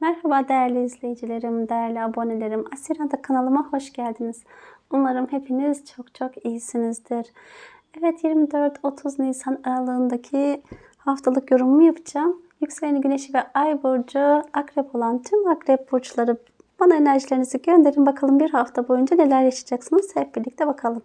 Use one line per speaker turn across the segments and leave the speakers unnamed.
Merhaba değerli izleyicilerim, değerli abonelerim. Asira'da kanalıma hoş geldiniz. Umarım hepiniz çok çok iyisinizdir. Evet 24-30 Nisan aralığındaki haftalık yorumumu yapacağım. Yükseleni güneşi ve ay burcu akrep olan tüm akrep burçları bana enerjilerinizi gönderin. Bakalım bir hafta boyunca neler yaşayacaksınız. Hep birlikte bakalım.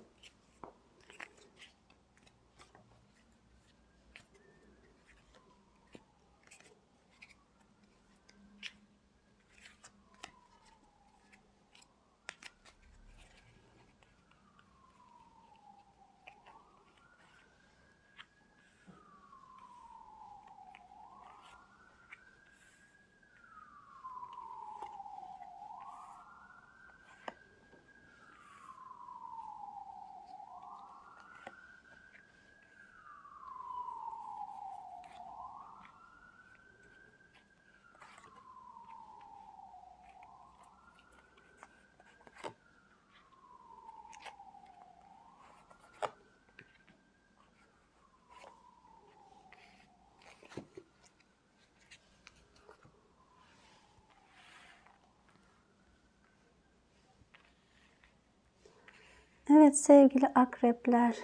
Evet sevgili akrepler.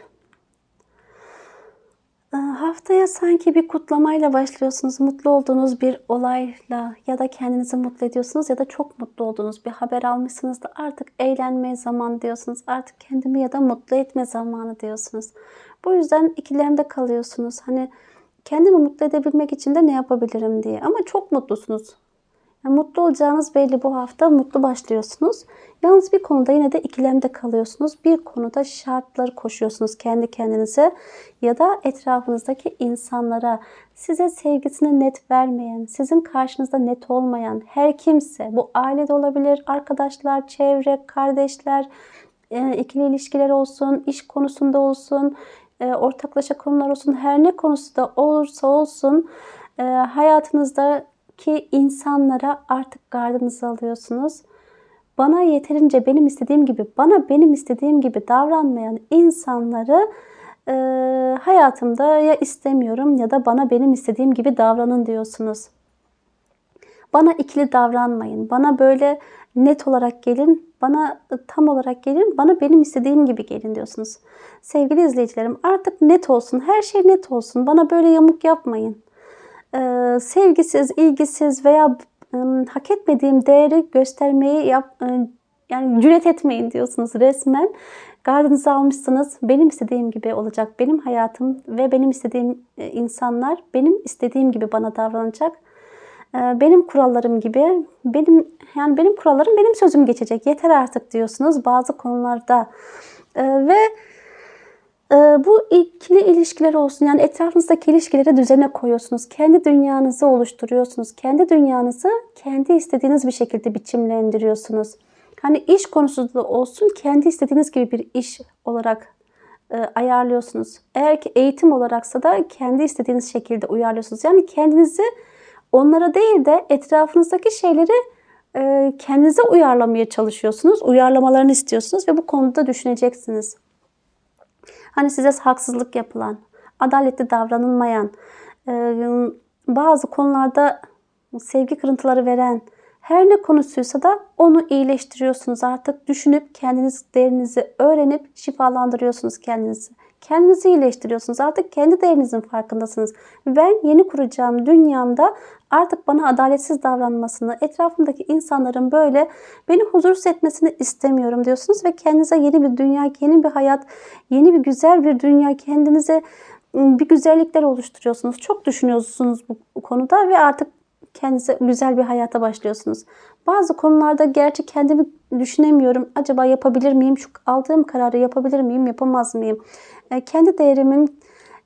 Ee, haftaya sanki bir kutlamayla başlıyorsunuz. Mutlu olduğunuz bir olayla ya da kendinizi mutlu ediyorsunuz ya da çok mutlu olduğunuz bir haber almışsınız da artık eğlenme zamanı diyorsunuz. Artık kendimi ya da mutlu etme zamanı diyorsunuz. Bu yüzden ikilemde kalıyorsunuz. Hani kendimi mutlu edebilmek için de ne yapabilirim diye. Ama çok mutlusunuz. Mutlu olacağınız belli bu hafta mutlu başlıyorsunuz. Yalnız bir konuda yine de ikilemde kalıyorsunuz. Bir konuda şartları koşuyorsunuz kendi kendinize ya da etrafınızdaki insanlara size sevgisini net vermeyen, sizin karşınızda net olmayan her kimse bu ailede olabilir, arkadaşlar, çevre, kardeşler, e, ikili ilişkiler olsun, iş konusunda olsun, e, ortaklaşa konular olsun, her ne konusu da olursa olsun e, hayatınızda ki insanlara artık gardınızı alıyorsunuz. Bana yeterince benim istediğim gibi, bana benim istediğim gibi davranmayan insanları e, hayatımda ya istemiyorum ya da bana benim istediğim gibi davranın diyorsunuz. Bana ikili davranmayın. Bana böyle net olarak gelin. Bana tam olarak gelin. Bana benim istediğim gibi gelin diyorsunuz. Sevgili izleyicilerim artık net olsun. Her şey net olsun. Bana böyle yamuk yapmayın e, sevgisiz, ilgisiz veya e, hak etmediğim değeri göstermeyi yap, e, yani cüret etmeyin diyorsunuz resmen. Gardınızı almışsınız. Benim istediğim gibi olacak. Benim hayatım ve benim istediğim e, insanlar benim istediğim gibi bana davranacak. E, benim kurallarım gibi benim yani benim kurallarım benim sözüm geçecek. Yeter artık diyorsunuz bazı konularda. E, ve bu ikili ilişkiler olsun yani etrafınızdaki ilişkileri düzene koyuyorsunuz. Kendi dünyanızı oluşturuyorsunuz. Kendi dünyanızı kendi istediğiniz bir şekilde biçimlendiriyorsunuz. Hani iş konusu da olsun kendi istediğiniz gibi bir iş olarak e, ayarlıyorsunuz. Eğer ki eğitim olaraksa da kendi istediğiniz şekilde uyarlıyorsunuz. Yani kendinizi onlara değil de etrafınızdaki şeyleri e, kendinize uyarlamaya çalışıyorsunuz. Uyarlamalarını istiyorsunuz ve bu konuda düşüneceksiniz. Hani size haksızlık yapılan, adaletli davranılmayan, bazı konularda sevgi kırıntıları veren, her ne konusuysa da onu iyileştiriyorsunuz artık. Düşünüp kendiniz değerinizi öğrenip şifalandırıyorsunuz kendinizi. Kendinizi iyileştiriyorsunuz. Artık kendi değerinizin farkındasınız. Ben yeni kuracağım dünyamda artık bana adaletsiz davranmasını, etrafımdaki insanların böyle beni huzursuz etmesini istemiyorum diyorsunuz ve kendinize yeni bir dünya, yeni bir hayat, yeni bir güzel bir dünya kendinize ıı, bir güzellikler oluşturuyorsunuz. Çok düşünüyorsunuz bu konuda ve artık kendinize güzel bir hayata başlıyorsunuz. Bazı konularda gerçi kendimi düşünemiyorum. Acaba yapabilir miyim? Şu aldığım kararı yapabilir miyim? Yapamaz mıyım? E, kendi değerimin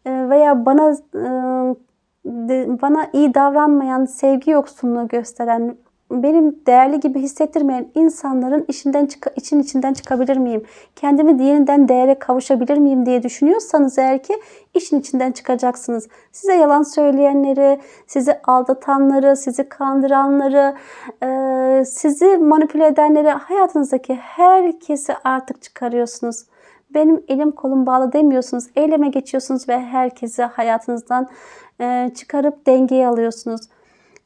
e, veya bana e, bana iyi davranmayan, sevgi yoksunluğu gösteren, benim değerli gibi hissettirmeyen insanların işinden için içinden çıkabilir miyim? Kendimi yeniden değere kavuşabilir miyim diye düşünüyorsanız eğer ki işin içinden çıkacaksınız. Size yalan söyleyenleri, sizi aldatanları, sizi kandıranları, sizi manipüle edenleri, hayatınızdaki herkesi artık çıkarıyorsunuz. Benim elim kolum bağlı demiyorsunuz. Eyleme geçiyorsunuz ve herkesi hayatınızdan çıkarıp dengeye alıyorsunuz.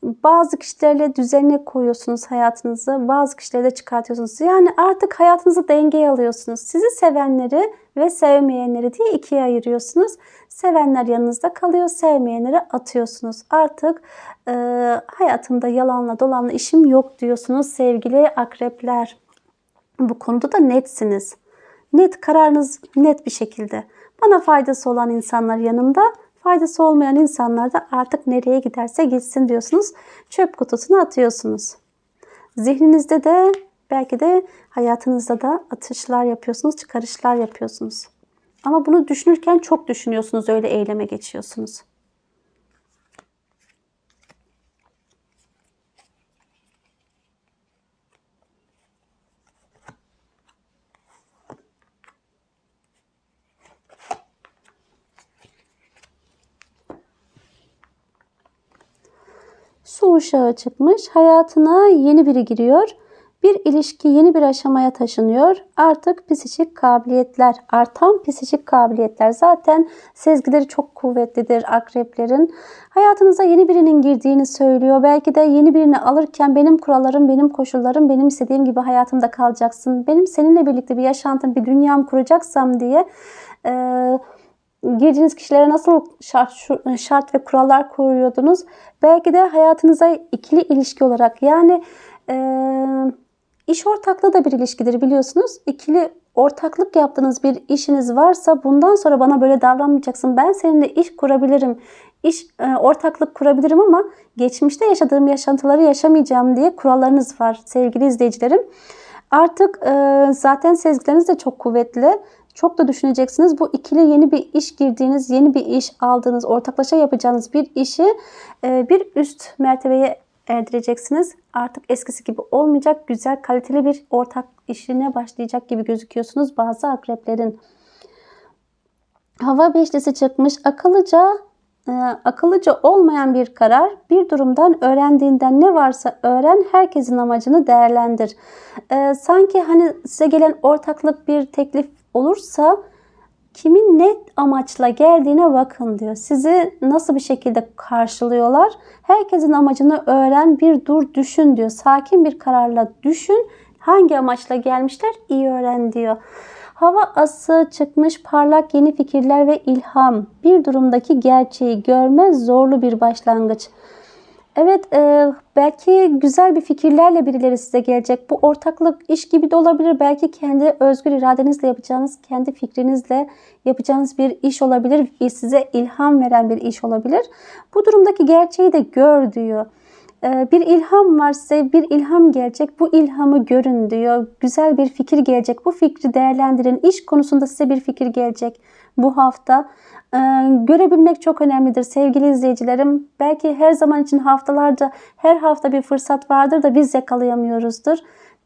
Bazı kişilerle düzenli koyuyorsunuz hayatınızı, bazı kişileri de çıkartıyorsunuz. Yani artık hayatınızı dengeye alıyorsunuz. Sizi sevenleri ve sevmeyenleri diye ikiye ayırıyorsunuz. Sevenler yanınızda kalıyor, sevmeyenleri atıyorsunuz. Artık e, hayatımda yalanla dolanla işim yok diyorsunuz sevgili akrepler. Bu konuda da netsiniz. Net kararınız net bir şekilde. Bana faydası olan insanlar yanımda, faydası olmayan insanlar da artık nereye giderse gitsin diyorsunuz. Çöp kutusuna atıyorsunuz. Zihninizde de belki de hayatınızda da atışlar yapıyorsunuz, çıkarışlar yapıyorsunuz. Ama bunu düşünürken çok düşünüyorsunuz, öyle eyleme geçiyorsunuz. Su uşağı çıkmış. Hayatına yeni biri giriyor. Bir ilişki yeni bir aşamaya taşınıyor. Artık psikik kabiliyetler, artan psikik kabiliyetler. Zaten sezgileri çok kuvvetlidir akreplerin. Hayatınıza yeni birinin girdiğini söylüyor. Belki de yeni birini alırken benim kurallarım, benim koşullarım, benim istediğim gibi hayatımda kalacaksın. Benim seninle birlikte bir yaşantım, bir dünyam kuracaksam diye... Ee, girdiğiniz kişilere nasıl şart, şart ve kurallar koyuyordunuz? Belki de hayatınıza ikili ilişki olarak yani e, iş ortaklığı da bir ilişkidir biliyorsunuz. İkili ortaklık yaptığınız bir işiniz varsa bundan sonra bana böyle davranmayacaksın. Ben seninle iş kurabilirim. İş e, ortaklık kurabilirim ama geçmişte yaşadığım yaşantıları yaşamayacağım diye kurallarınız var sevgili izleyicilerim. Artık e, zaten sezgileriniz de çok kuvvetli. Çok da düşüneceksiniz. Bu ikili yeni bir iş girdiğiniz, yeni bir iş aldığınız, ortaklaşa yapacağınız bir işi e, bir üst mertebeye erdireceksiniz. Artık eskisi gibi olmayacak. Güzel, kaliteli bir ortak işine başlayacak gibi gözüküyorsunuz bazı akreplerin. Hava beşlisi çıkmış. Akıllıca e, akıllıca olmayan bir karar bir durumdan öğrendiğinden ne varsa öğren herkesin amacını değerlendir. E, sanki hani size gelen ortaklık bir teklif olursa kimin net amaçla geldiğine bakın diyor. Sizi nasıl bir şekilde karşılıyorlar? Herkesin amacını öğren, bir dur, düşün diyor. Sakin bir kararla düşün. Hangi amaçla gelmişler? İyi öğren diyor. Hava ası çıkmış parlak yeni fikirler ve ilham. Bir durumdaki gerçeği görme zorlu bir başlangıç. Evet e, belki güzel bir fikirlerle birileri size gelecek. Bu ortaklık iş gibi de olabilir. Belki kendi özgür iradenizle yapacağınız, kendi fikrinizle yapacağınız bir iş olabilir. Size ilham veren bir iş olabilir. Bu durumdaki gerçeği de gör diyor. E, bir ilham var size, bir ilham gelecek. Bu ilhamı görün diyor. Güzel bir fikir gelecek. Bu fikri değerlendirin. İş konusunda size bir fikir gelecek bu hafta. Ee, görebilmek çok önemlidir sevgili izleyicilerim. Belki her zaman için haftalarca her hafta bir fırsat vardır da biz yakalayamıyoruzdur.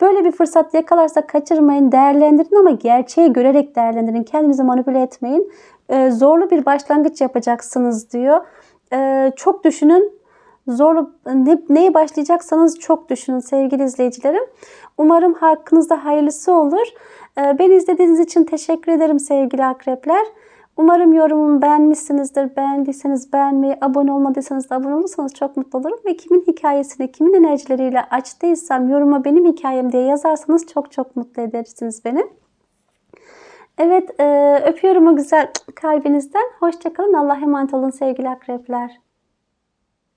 Böyle bir fırsat yakalarsa kaçırmayın, değerlendirin ama gerçeği görerek değerlendirin. Kendinizi manipüle etmeyin. Ee, zorlu bir başlangıç yapacaksınız diyor. Ee, çok düşünün. Zorlu ne, neye başlayacaksanız çok düşünün sevgili izleyicilerim. Umarım hakkınızda hayırlısı olur. Ee, beni izlediğiniz için teşekkür ederim sevgili akrepler. Umarım yorumumu beğenmişsinizdir. Beğendiyseniz beğenmeyi, abone olmadıysanız da abone olursanız çok mutlu olurum. Ve kimin hikayesini, kimin enerjileriyle açtıysam yoruma benim hikayem diye yazarsanız çok çok mutlu edersiniz beni. Evet, öpüyorum o güzel kalbinizden. Hoşçakalın. Allah emanet olun sevgili akrepler.